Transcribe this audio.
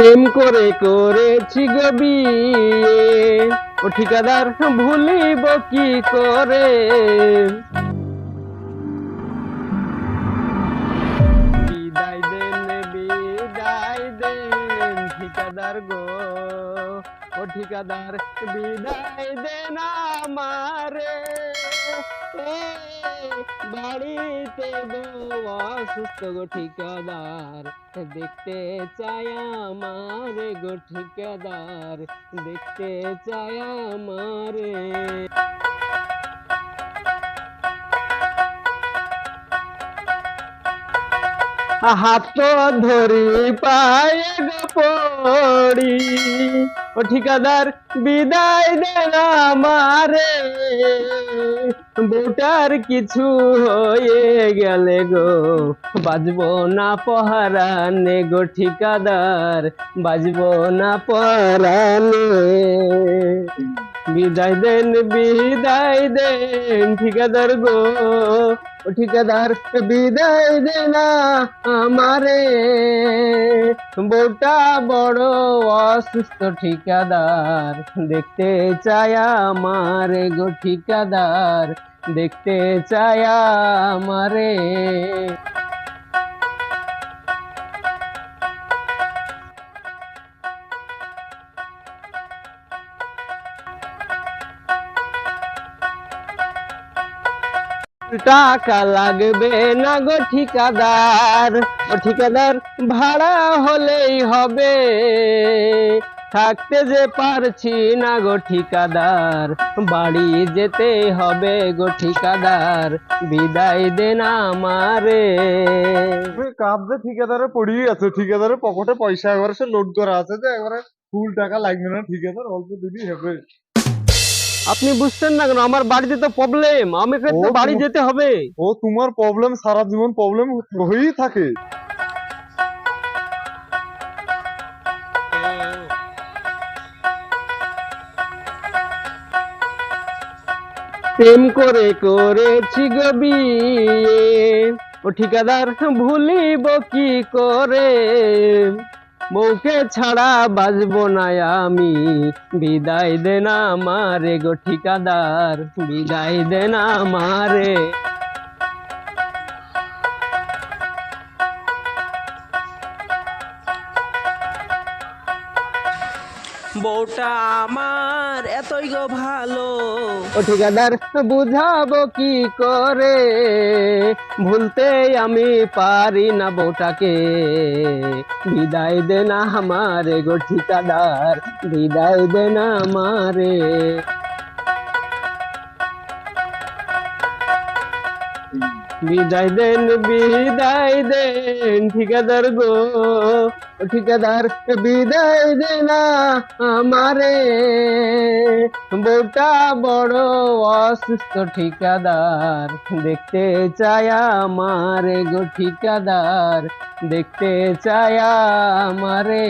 প্রেম করে করেছি গো বিয়ে। ও ঠিকাদার, ভুলিব কি করে? বিদায় দেন বিদায় দেন, ঠিকাদার গো। ও ঠিকাদার, বিদায় দেন আমারে। বাড়িতে অসুস্থ গো ঠিকাদার। দেখতে চাই আমারে গো ঠিকাদার। দেখতে চাই আমারে হাত ধরি পায়ে গো পড়ি। ও ঠিকাদার বিদায় দেন আমারে। বোটার কিছু হয়ে গেলে গো, বাজবো না পহারানে গো ঠিকাদার, বাজবো না পহারানে। বিদায় দেন বিদায় দেন ঠিকাদার গো ঠিকাদার, বিদায় দে না আমারে। বউটা বড় অসুস্থ ঠিকাদার দেখতে চায় আমারে গো ঠিকাদার, দেখতে চায় আমারে। টাকা লাগবে না গো ঠিকাদার, ও ঠিকাদার ভাড়া হলেই হবে। থাকতে যে পারছি না গো ঠিকাদার বাড়ি যেতে হবে গো ঠিকাদার বিদায় দেন আমারে। তুমি কাঁদতে ঠিকাদারে পড়িয়ে আছে ঠিকাদারে পকেটে পয়সা একবারে সে লোড করা আছে যে একবারে ফুল টাকা লাগবে না ঠিকাদার অল্প দিনই হবে। আপনি বুঝছেন না কেন আমার বাড়িতে তো প্রবলেম আমাকে তো বাড়ি যেতে হবে। ও তোমার প্রবলেম সারা জীবন প্রবলেম হয়েই থাকে। প্রেম করে করেছি গো ও ঠিকাদার, ভুলিব কি করে? বউকে ছাড়া বাজব না আমি। বিদায় দেনা মারে গো ঠিকাদার, বিদায় দেনা আমারে। বউটা আমার এতই গো ভালো। ও ঠিকাদার, বুঝাবো কি করে? ভুলতে আমি পারি না বউটাকে। বিদায় দে না আমারে গো ঠিকাদার, বিদায় দে না আমারে। বিদায় দেন বিদায় দেন, ঠিকাদার গো, ঠিকাদার বিদায় দে না আমারে। বউটা বড় অসুস্থ ঠিকাদার, দেখতে চায় আমারে গো ঠিকাদার, দেখতে চায় আমারে।